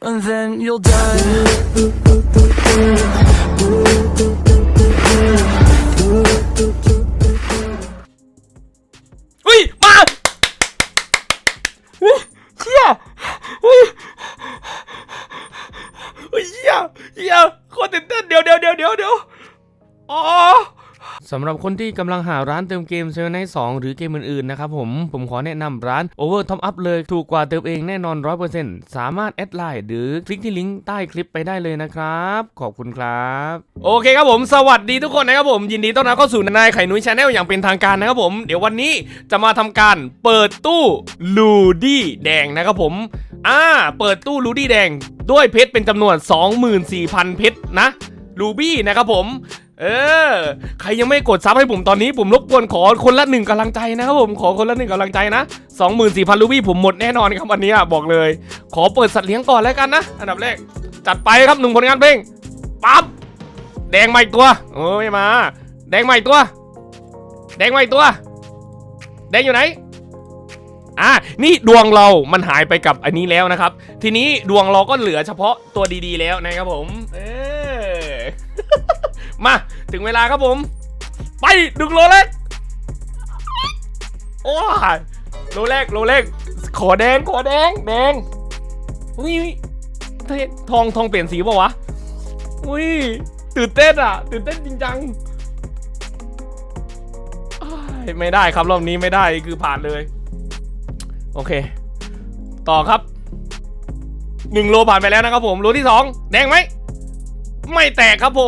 and then you'll die. ำหรับคนที่กำลังหาร้านเติมเกมเซเว่นไนสองหรือเกมอื่นๆนะครับผมผมขอแนะนำร้าน Over Top Up เลยถูกกว่าเติมเองแน่นอน 100%สามารถแอดไลน์หรือคลิกที่ลิงก์ใต้คลิปไปได้เลยนะครับ ขอบคุณครับ โอเคครับผมสวัสดีทุกคนนะครับผมยินดีต้อนรับเข้าสู่นายไข่นุ้ยชาแนลอย่างเป็นทางการนะครับผมเดี๋ยววันนี้จะมาทำการเปิดตู้ลูดี้แดงนะครับผมอ่าเปิดตู้ลูดี้แดงด้วยเพชรเป็นจำนวน 24,000 เพชรนะลูบี้นะครับผม เออ ใครยังไม่กดซับให้ผมตอนนี้ผมรบกวนขอคนละหนึ่งกำลังใจนะครับผมขอคนละหนึ่งกำลังใจนะ24,000ลูบี้ผมหมดแน่นอนครับวันนี้อะบอกเลย ขอเปิดสัตว์เลี้ยงก่อนแล้วกันนะ อันดับแรก จัดไปครับหนึ่งผลงานเพลงปั๊บแดงใหม่ตัวโอ้ยมา แดงใหม่ตัว แดงใหม่ตัว แดงอยู่ไหนอะนี่ดวงเรามันหายไปกับอันนี้แล้วนะครับ ทีนี้ดวงเราก็เหลือเฉพาะตัวดีๆแล้วนะครับผม เออ มา ถึงเวลาครับผม ไปดึงโลเล็กโอ้ยโลแรกโลแรกขอแดงขอแดงแดงอุ้ยเททองทองเปลี่ยนสีป่าวะอุ้ยตื่นเต้นอะ ตื่นเต้นจริงจังไม่ได้ครับรอบนี้ไม่ได้คือผ่านเลย โอเค ต่อครับหนึ่งโลผ่านไปแล้วนะครับผมโลที่สองแดงไหม ไม่แตกครับผ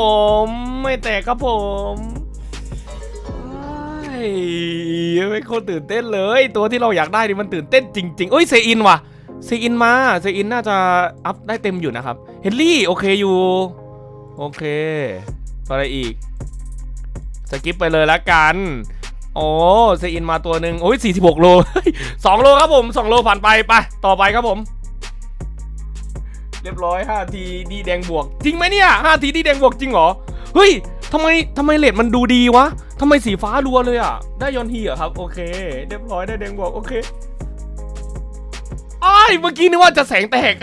ม ไม่แตกครับผมเฮ้ยไม่โคตรตื่นเต้นเลย ตัวที่เราอยากได้นี่มันตื่นเต้นจริงๆเอ้ยเซอินว่ะเซอินมาเซอินน่าจะอัพได้เต็มอยู่นะครับเฮนรี่โอเคอยู่ โอเคอะไรอีกสกิปไปเลยละกันโอ้เซอินมาตัวหนึ่งโอ้ย46 โลสองโลครับผมสองโลผ่านไปไป ต่อไปครับผม เรียบร้อย5ทีดีแดงบวก จริงไหมเนี่ย5ทีดีแดงบวกจริงเหรอ เฮ้ยทำไมทำไมเลดมันดูดีวะทำไมสีฟ้ารัวเลยอะ ได้ยอนทีเหรอครับ โอเค เรียบร้อยได้แดงบวก โอเคอ้ายเมื่อกี้นึกว่าจะแสงแตก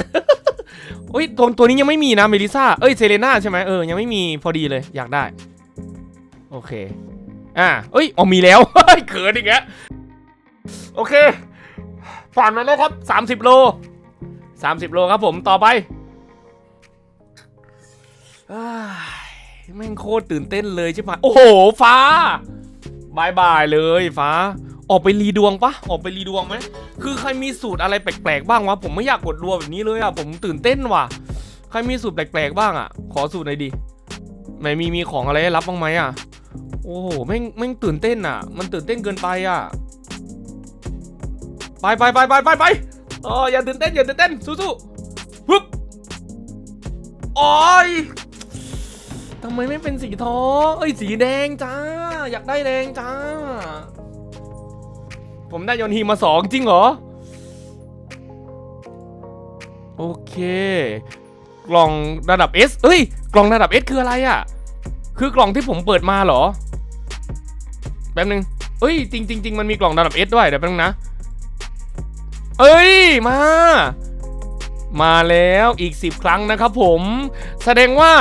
เฮ้ยตัวตัวนี้ยังไม่มีนะเมลิซ่า เอ้ยเซเลน่าใช่ไหมเออ ยังไม่มีพอดีเลย อยากได้ โอเค อ่าเอ้ย อ๋อมีแล้วเฮ้ยเขินอีกแล้วโอเค ผ่านมาแล้วครับ 30 โล 30 โลครับผมต่อไปแม่งโคตรตื่นเต้นเลยใช่ปะโอ้โห ฟ้าบายบายเลยฟ้า ออกไปรีดวงปะออกไปรีดวงไหมคือใครมีสูตรอะไรแปลกๆบ้างวะผมไม่อยากกดรัวแบบนี้เลยอะผมตื่นเต้นว่ะ ใครมีสูตรแปลกๆบ้างอะ ขอสูตรหน่อยดิไม่มีมีของอะไรรับบ้างไหมอะ โอ้โหแม่งแม่งตื่นเต้นอะ มันตื่นเต้นเกินไปอะ ไปไปไปไปไปไป อ๋ออย่าตื่นเต้นอย่าตื่นเต้นสู้ๆฮึบโอ้ยทำไมไม่เป็นสีทองเอ้ยสีแดงจ้า อยากได้แดงจ้า ผมได้ยนฮีมาสองจริงเหรอ โอเค กล่องระดับ S เอ้ย กล่องระดับ S คืออะไรอะ่ะ คือกล่องที่ผมเปิดมาเหรอ แป๊บนึงเอ้ย จริงจริงจริงมันมีกล่องระดับ S ด้วยเดี๋ยวแป๊บนึงนะ เอ้ยมา มาแล้วอีก 10 ครั้งนะครับผม แสดงว่า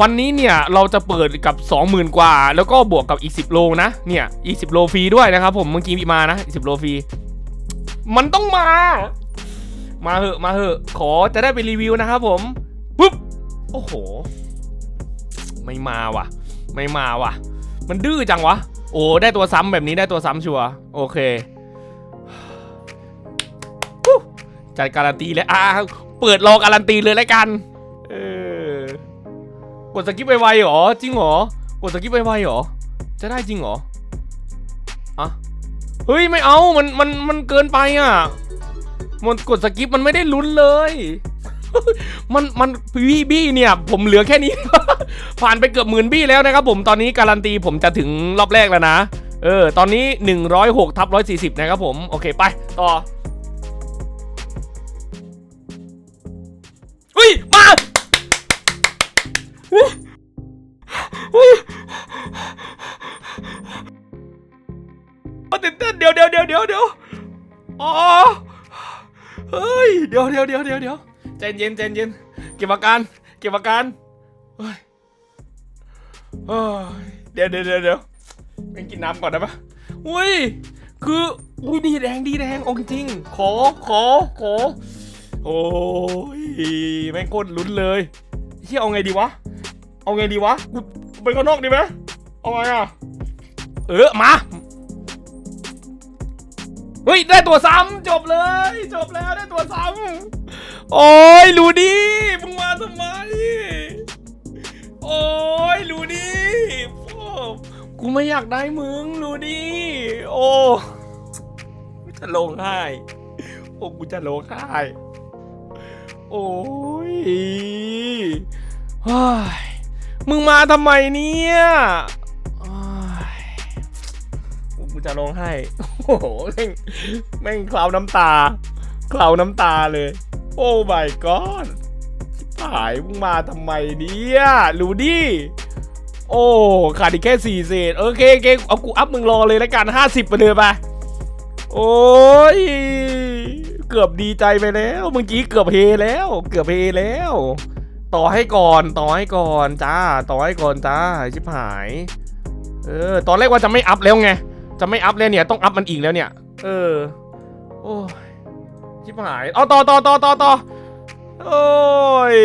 วันนี้เนี่ยเราจะเปิดกับ 20,000 กว่า แล้วก็บวกกับอีก 10 โลนะเนี่ยอีก10โลฟรีด้วยนะครับผมเมื่อกี้มีมานะอีก10โลฟรีมันต้องมา มาเหอะมาเหอะ ขอจะได้ไปรีวิวนะครับผมปุ๊บโอ้โห ไม่มาว่ะ ไม่มาว่ะ มันดื้อจังวะ โอ้ได้ตัวซ้ำแบบนี้ได้ตัวซ้ำชัวโอเค จัดการันตีเลยอ่าเปิดรอการันตีเลยแล้วกัน เออกดสกิปไวๆหรอ จริงหรอ กดสกิปไวๆหรอ จะได้จริงหรออะเฮ้ยไม่เอา มัน มัน มันเกินไปอะ มันกดสกิปมันไม่ได้ลุ้นเลย มัน มันบี้บี้เนี่ย ผมเหลือแค่นี้ ผ่านไปเกือบหมื่นบี้แล้วนะครับผม ตอนนี้การันตีผมจะถึงรอบแรกแล้วนะ เออ ตอนนี้ 106ทับ140 นะครับผม โอเค ไป ต่อ เดี๋ยวเดี๋ยวเดี๋ยวเดี๋ยวเดี๋ยวใจเย็นใจเย็นเก็บอาการเก็บอาการเดี๋ยวเดี๋ยวเดี๋ยวเดี๋ยวเป็นกินน้ำก่อนได้ปะอุ้ยคืออุ้ยดีแดงดีแดงองจริง ขอขอขอโอ้ยแม่งโคตรลุ้นเลยเฮียเอาไงดีวะ เอาไงดีวะกูไปข้างนอกดีไหมเอาไงอะ เออมา เฮ้ยได้ตัวซ้ำจบเลย จบแล้วได้ตัวซ้ำโอ้ยลูดี้มึงมาทำไมโอ้ยลูดี้กูไม่อยากได้มึงลูดี้โอ้จะลงไห้โอ้กูจะลงไห้โอ้ยเฮ้ยมึงมาทำไมเนี่ย จะร้องไห้ โอ้โห แม่ง แม่งคลาวน้ำตา คลาวน้ำตาเลย โอ้ยก้อนหายมึงมาทำไมเนี่ยรูดี้ โอ้ขาดอีกแค่สี่เศษ โอเคโอเคเอากูอัพมึงรอเลยแล้วกันห้าสิบไปเลยไปโอ้ย เกือบดีใจไปแล้วเมื่อกี้เกือบเฮแล้ว เกือบเฮแล้ว ต่อให้ก่อน ต่อให้ก่อนจ้า ต่อให้ก่อนจ้า ชิบหาย เออ ตอนแรกว่าจะไม่อัพแล้วไง จะไม่อัพเลยเนี่ยต้องอัพมันอีกแล้วเนี่ย เออ โอ้ยชิบหายเอาต่อต่อต่อต่อต่อโอ้ย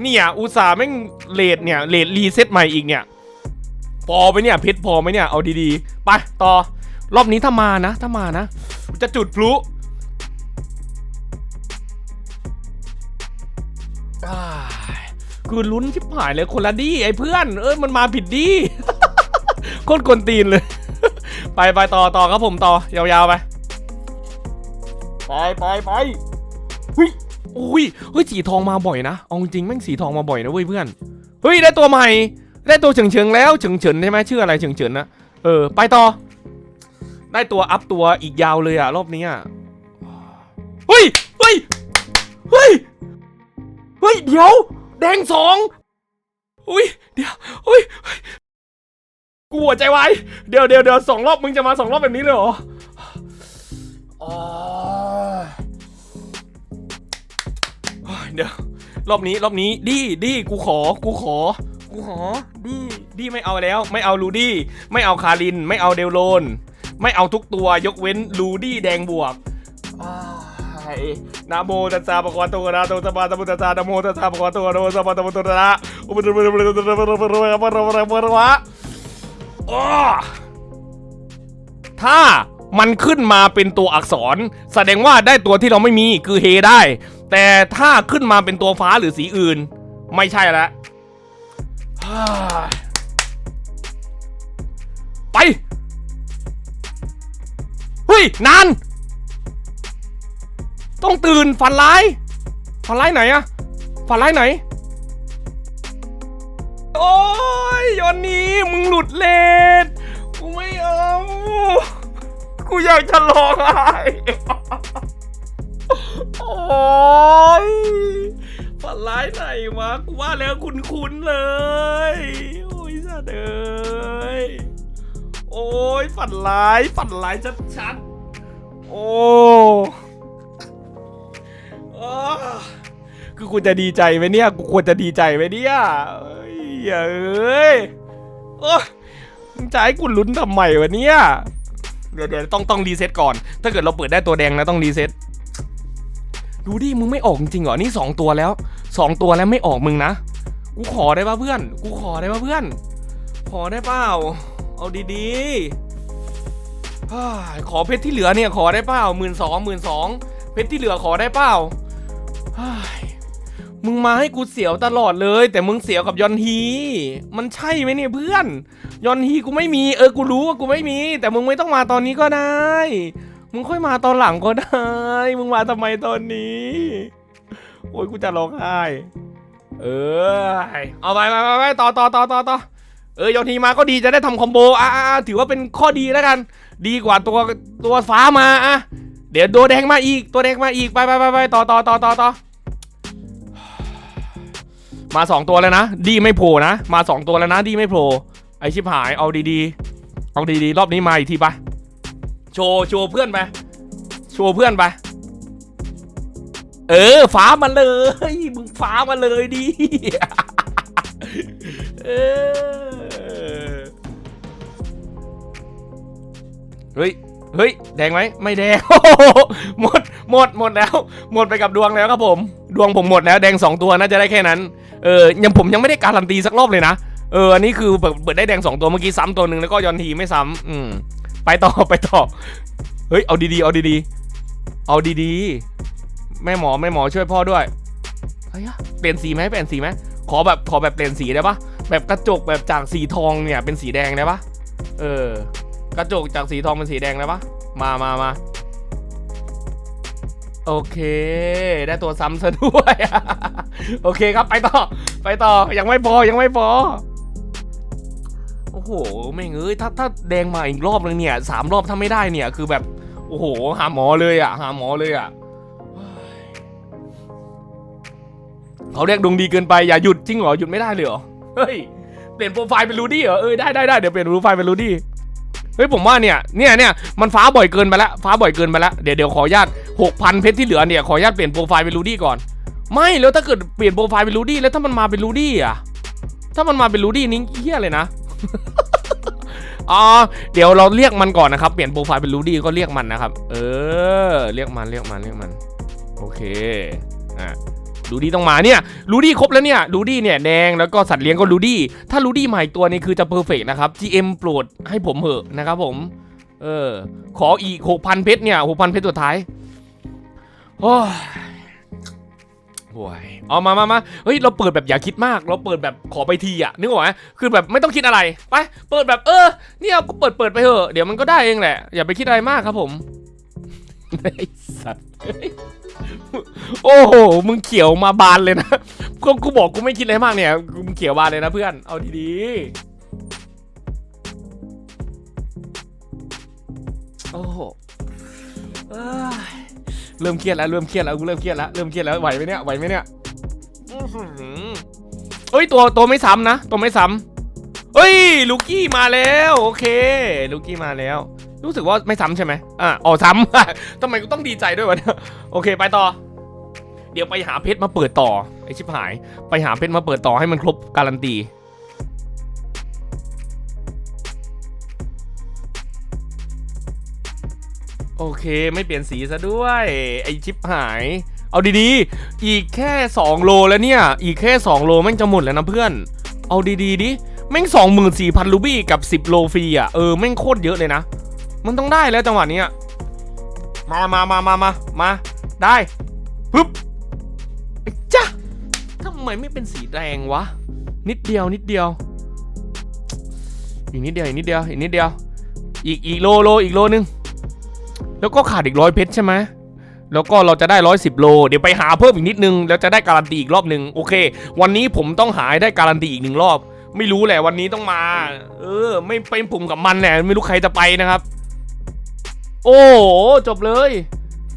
เนี่ยอุตส่าห์แม่งเลดเนี่ยเลดรีเซ็ตใหม่อีกเนี่ยพอไหมเนี่ยเพชรพอไหมเนี่ยเอาดีๆไปต่อรอบนี้ถ้ามานะ ถ้ามานะ จะจุดพลุคือลุ้นชิบหายเลยคนละดีไอ้เพื่อน เอ้ยมันมาผิดดีโคตรกวนตีนเลย ไปไปต่อต่อครับผมต่อยาวๆไปไปไปไปเฮ้ยอุ้ยเฮ้ยสีทองมาบ่อยนะเอาจริงแม่งสีทองมาบ่อยนะเว้ยเพื่อนเฮ้ยได้ตัวใหม่ ได้ตัวเฉิงเฉิงแล้วเฉิงเฉินใช่ไหมชื่ออะไรเฉิงเฉินนะเออไปต่อ ได้ตัวอัพตัวอีกยาวเลยอะรอบนี้อะเฮ้ยเฮ้ยเฮ้ยเฮ้ยเดี๋ยว แดงสองอุ้ยเดี๋ยวอุ้ย กูหัวใจวายเดี๋ยวเดี๋ยวเดี๋ยวสองรอบมึงจะมาสองรอบแบบนี้เลยเหรอเดี๋ยวรอบนี้รอบนี้ดีดีกูขอ กูขอ กูขอดีดีไม่เอาแล้ว ไม่เอาลูดี้ไม่เอาคาริน ไม่เอาเดลโลน ไม่เอาทุกตัวยกเว้นลูดี้แดงบวกนาโมตัสสะปะคะวะโตนะระหะโตสัมมาสัมพุทธัสสะนะโมตัสสะปะคะวะโตอะระหะโตสัมมาสัมพุทธัสสะอุปนิสัมพุทธัสสะ ถ้ามันขึ้นมาเป็นตัวอักษร แสดงว่าได้ตัวที่เราไม่มีคือเฮได้ แต่ถ้าขึ้นมาเป็นตัวฟ้าหรือสีอื่น ไม่ใช่ละไป เฮ้ย นาน ต้องตื่นฝันร้าย ฝันร้ายไหนอะฝันร้ายไหน โอ้ยยอนนี้มึงหลุดเลนกูไม่เอา กูอยากจะร้องไห้โอ้ยฝันร้ายไหนวะกูว่าแล้วคุ้นๆเลย โอ้ยสัตว์เอ้ยโอ้ยฝันร้ายฝันร้ายชัดๆ โอ้อ้คือกูจะดีใจไหมเนี่ย กูควรจะดีใจไหมเนี่ย เอ้ยเอ้ยโอ้มึงจะให้กูลุ้นทำไมวะเนี่ยเดี๋ยวเดี๋ยวต้องต้องรีเซ็ตก่อน ถ้าเกิดเราเปิดได้ตัวแดงนะต้องรีเซ็ตดูดิมึงไม่ออกจริงเหรอ นี่สองตัวแล้วสองตัวแล้วไม่ออกมึงนะ กูขอได้ป่ะเพื่อน กูขอได้ป่ะเพื่อน ขอได้เปล่า เอาดีๆขอเพชรที่เหลือเนี่ยขอได้เปล่าหมื่นสองหมื่นสองเพชรที่เหลือขอได้เปล่าฮ่า มึงมาให้กูเสียวตลอดเลย แต่มึงเสียวกับยอนฮี มันใช่ไหมเนี่ยเพื่อน ยอนฮีกูไม่มีเออกูรู้ว่ากูไม่มี แต่มึงไม่ต้องมาตอนนี้ก็ได้ มึงค่อยมาตอนหลังก็ได้ มึงมาทำไมตอนนี้ โอ้ยกูจะร้องไห้เออเอาไปไปไปไปต่อต่อต่อต่อต่อเออยอนทีมาก็ดีจะได้ทำคอมโบอะอะอะถือว่าเป็นข้อดีแล้วกัน ดีกว่าตัวตัวฟ้ามาอะเดี๋ยวตัวแดงมาอีกตัวแดงมาอีกไปไปไปไปต่อต่อต่อต่อต่อ มาสองตัวแล้วนะ ดีไม่โผล่นะ มาสองตัวแล้วนะ ดีไม่โผล่ ไอชิบหาย เอาดีๆ เอาดีๆ รอบนี้มาอีกทีไปโชว์ โชว์เพื่อนไป โชว์เพื่อนไป เออ ฟ้ามาเลย มึงฟ้ามาเลยดิเออ เฮ้ย เฮ้ย แดงไหม ไม่แดง หมด หมด หมดแล้ว หมดไปกับดวงแล้วครับผม ดวงผมหมดแล้ว แดงสองตัวน่าจะได้แค่นั้น เออยังผมยังไม่ได้การันตีสักรอบเลยนะ เอออันนี้คือแบบเปิดได้แดงสองตัวเมื่อกี้ซ้ำตัวหนึ่งแล้วก็ยอนทีไม่ซ้ำอืมไปต่อไปต่อ เฮ้ยเอาดีๆเอาดีๆเอาดีๆแม่หมอแม่หมอช่วยพ่อด้วยเฮ้ยเปลี่ยนสีไหมเปลี่ยนสีไหมขอแบบขอแบบเปลี่ยนสีได้ปะแบบกระจกแบบจากสีทองเนี่ยเป็นสีแดงได้ปะเออ กระจกจากสีทองเป็นสีแดงได้ปะมามามา โอเค ได้ตัวซ้ำซะด้วย โอเคครับไปต่อ ไปต่อ ยังไม่พอ ยังไม่พอ โอ้โห ไม่งเอ้ย ถ้าถ้าแดงมาอีกรอบนึงเนี่ยสามรอบถ้าไม่ได้เนี่ย คือแบบ โอ้โห หาหมอเลยอะ หาหมอเลยอะ เขาเรียกดวงดีเกินไป อย่าหยุดจริงเหรอ หยุดไม่ได้เลยเหรอ เฮ้ย เปลี่ยนโปรไฟล์เป็นรูดี้เหรอ เออ ได้ได้ได้เดี๋ยวเปลี่ยนโปรไฟล์เป็นรูดี้เฮ้ยผมว่าเนี่ยเนี่ยเนี่ยมันฟ้าบ่อยเกินไปแล้วฟ้าบ่อยเกินไปแล้วเดี๋ยวเดี๋ยวขออนุญาต หกพันเพชรที่เหลือเนี่ยขออนุญาตเปลี่ยนโปรไฟล์เป็นรูดี้ก่อน ไม่แล้วถ้าเกิดเปลี่ยนโปรไฟล์เป็นรูดี้แล้วถ้ามันมาเป็นรูดี้อะถ้ามันมาเป็นรูดี้นี่เฮี้ยเลยนะอ๋อเดี๋ยวเราเรียกมันก่อนนะครับ เปลี่ยนโปรไฟล์เป็นรูดี้ก็เรียกมันนะครับ เออ เรียกมันเรียกมันเรียกมัน โอเคอะรูดี้ต้องมาเนี่ยรูดี้ครบแล้วเนี่ยรูดี้เนี่ยแดงแล้วก็สัตว์เลี้ยงก็รูดี้ถ้ารูดี้มาอีกตัวนี้คือจะเพอร์เฟกนะครับ GM โปรดให้ผมเหอะนะครับผม เออ ขออีก 6,000 เพชรเนี่ย 6,000 เพชรตัวท้าย โอ้ยโว้ยเอามามามาเฮ้ย เราเปิดแบบอย่าคิดมาก เราเปิดแบบขอไปทีอะนึกออกไหมคือแบบไม่ต้องคิดอะไร ไป เปิดแบบเออ เนี่ยก็เปิดเปิดไปเถอะ เดี๋ยวมันก็ได้เองแหละ อย่าไปคิดอะไรมากครับผม ไอ้สัตว์โอ้โห มึงเขียวมาบานเลยนะก็กูบอกกูไม่คิดอะไรมากเนี่ย กูมึงเขียวบานเลยนะเพื่อน เอาดีๆ โอ้โห เริ่มเครียดแล้วเริ่มเครียดแล้วกูเริ่มเครียดแล้วเริ่มเครียดแล้วไหวไหมเนี่ยไหวไหมเนี่ยเอ้ยตัวตัวไม่ซ้ำนะตัวไม่ซ้ำเอ้ยลูกี้มาแล้วโอเคลูกี้มาแล้ว รู้สึกว่าไม่ซ้ำใช่ไหมอะอ๋อซ้ำทำไมกูต้องดีใจด้วยวะโอเคไปต่อ เดี๋ยวไปหาเพชรมาเปิดต่อไอชิบหาย ไปหาเพชรมาเปิดต่อให้มันครบการันตี โอเคไม่เปลี่ยนสีซะด้วย ไอชิบหาย เอาดีๆ อีกแค่ 2 โลแล้วเนี่ย อีกแค่ 2 โลแม่งจะหมดแล้วนะเพื่อน เอาดีๆดิแม่ง24,000ลูบี้กับ 10 โลฟรีอะเออแม่งโคตรเยอะเลยนะ มันต้องได้แล้วจังหวะนี้มามามามามามาได้ปึ๊บจ้ะทำไมไม่เป็นสีแดงวะ นิดเดียวนิดเดียว อีกนิดเดียวอีกนิดเดียวอีกนิดเดียว อีกอีกโลโลอีกโลนึง แล้วก็ขาดอีกร้อยเพชรใช่ไหมแล้วก็เราจะได้ร้อยสิบโล เดี๋ยวไปหาเพิ่มอีกนิดนึง แล้วจะได้การันตีอีกรอบหนึ่งโอเค วันนี้ผมต้องหาได้การันตีอีกหนึ่งรอบ ไม่รู้แหละวันนี้ต้องมา เออ ไม่เป็นผมกับมันแหละไม่รู้ใครจะไปนะครับ โอ้โหจบเลย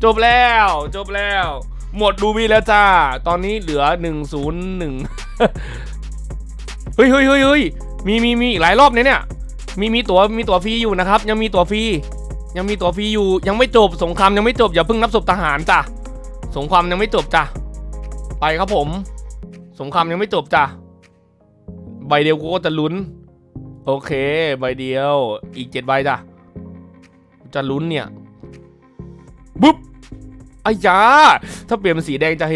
จบแล้ว จบแล้ว หมดดูบีแล้วจ้า ตอนนี้เหลือ 101เฮ้ยเฮ้ยเฮ้ยเฮ้ยมีมีมีอีกหลายรอบเนี่ยเนี่ยมีมีตั๋วมีตั๋วฟรีอยู่นะครับ ยังมีตั๋วฟรี ยังมีตั๋วฟรีอยู่ยังไม่จบสงครามยังไม่จบอย่าเพิ่งนับศพทหารจ้ะสงครามยังไม่จบจ้ะไปครับผม สงครามยังไม่จบจ้ะใบเดียวกูก็จะลุ้น โอเค ใบเดียวอีกเจ็ดใบจ้ะจะลุ้นเนี่ยบุ๊บไอ้ยาถ้าเปลี่ยนเป็นสีแดงจะเฮ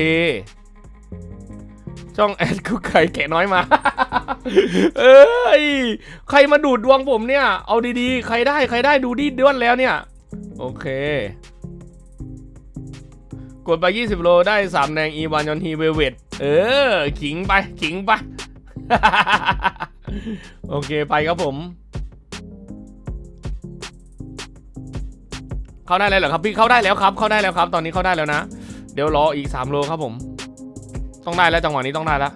ช่องแอดคุกไข่แกะน้อยมา เอ้ย ใครมาดูดดวงผมเนี่ย เอาดีๆ ใครได้ใครได้ดูดีด้วนแล้วเนี่ย โอเค กดไป 20 โลได้ 3 แดงอีวานยอนฮีเวเวตเออ ขิงไป ขิงไป โอเคไปครับผม เข้าได้แล้วเหรอครับพี่เข้าได้แล้วครับ เข้าได้แล้วครับ ตอนนี้เข้าได้แล้วนะ เดี๋ยวรออีก 3 โลครับผม ต้องได้แล้วจังหวะนี้ต้องได้แล้ว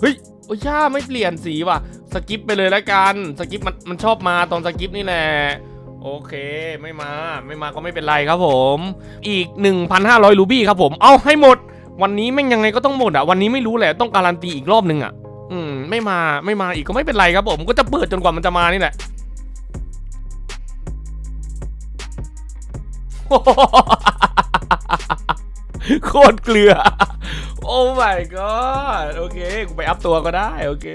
เฮ้ยโอ้ย่าไม่เปลี่ยนสีว่ะสกิปไปเลยแล้วกันสกิปมันมันชอบมาตอนสกิปนี่แหละโอเคไม่มาไม่มาก็ไม่เป็นไรครับผม อีก 1,500รูบี้ครับผมเอาให้หมด วันนี้แม่งยังไงก็ต้องหมดอะวันนี้ไม่รู้แหละต้องการันตีอีกรอบนึงอะ อืมไม่มาไม่มาอีกก็ไม่เป็นไรครับผมก็จะเปิดจนกว่ามันจะมานี่แหละโคตรเกลือ โอ้ my god โอเค กูไปอัพตัวก็ได้ โอเค